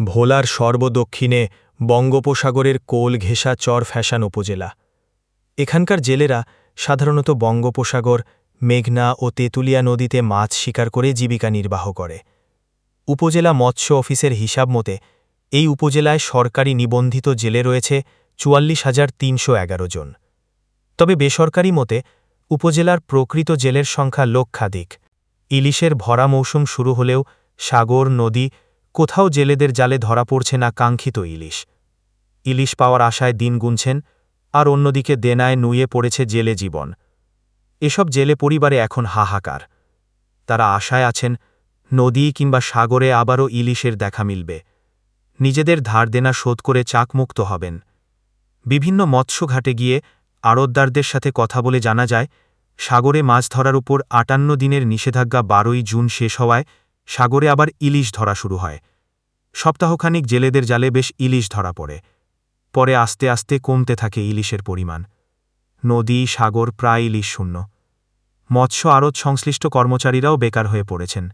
ভোলার সর্বদক্ষিণে বঙ্গোপসাগরের কোল ঘেঁষা চর ফ্যাশন উপজেলা। এখানকার জেলেরা সাধারণত বঙ্গোপসাগর, মেঘনা ও তেঁতুলিয়া নদীতে মাছ শিকার করে জীবিকা নির্বাহ করে। উপজেলা মৎস্য অফিসের হিসাব মতে, এই উপজেলায় সরকারি নিবন্ধিত জেলে রয়েছে চুয়াল্লিশ হাজার তিনশো এগারো জন। তবে বেসরকারি মতে, উপজেলার প্রকৃত জেলের সংখ্যা লক্ষাধিক। ইলিশের ভরা মৌসুম শুরু হলেও সাগর, নদী কোথাও জেলেদের জালে ধরা পড়ছে না কাঙ্ক্ষিত ইলিশ। ইলিশ পাওয়ার আশায় দিন গুনছেন, আর অন্যদিকে দেনায় নুয়ে পড়েছে জেলে জীবন। এসব জেলে পরিবারে এখন হাহাকার। তারা আশায় আছেন, নদী কিংবা সাগরে আবারও ইলিশের দেখা মিলবে। নিজেদের ধার দেনা শোধ করে চাকমুক্ত হবেন। বিভিন্ন মৎস্যঘাটে গিয়ে আড়তদারদের সাথে কথা বলে জানা যায়, সাগরে মাছ ধরার উপর আটান্ন দিনের নিষেধাজ্ঞা বারোই জুন শেষ হওয়ায় সাগরে আবার ইলিশ ধরা শুরু হয়। সপ্তাহখানিক জেলেদের জালে বেশ ইলিশ ধরা পড়ে। পরে আস্তে আস্তে কমতে থাকে ইলিশের পরিমাণ। নদী, সাগর প্রায় ইলিশ শূন্য। মৎস্য আড়ত সংশ্লিষ্ট কর্মচারীরাও বেকার হয়ে পড়েছেন।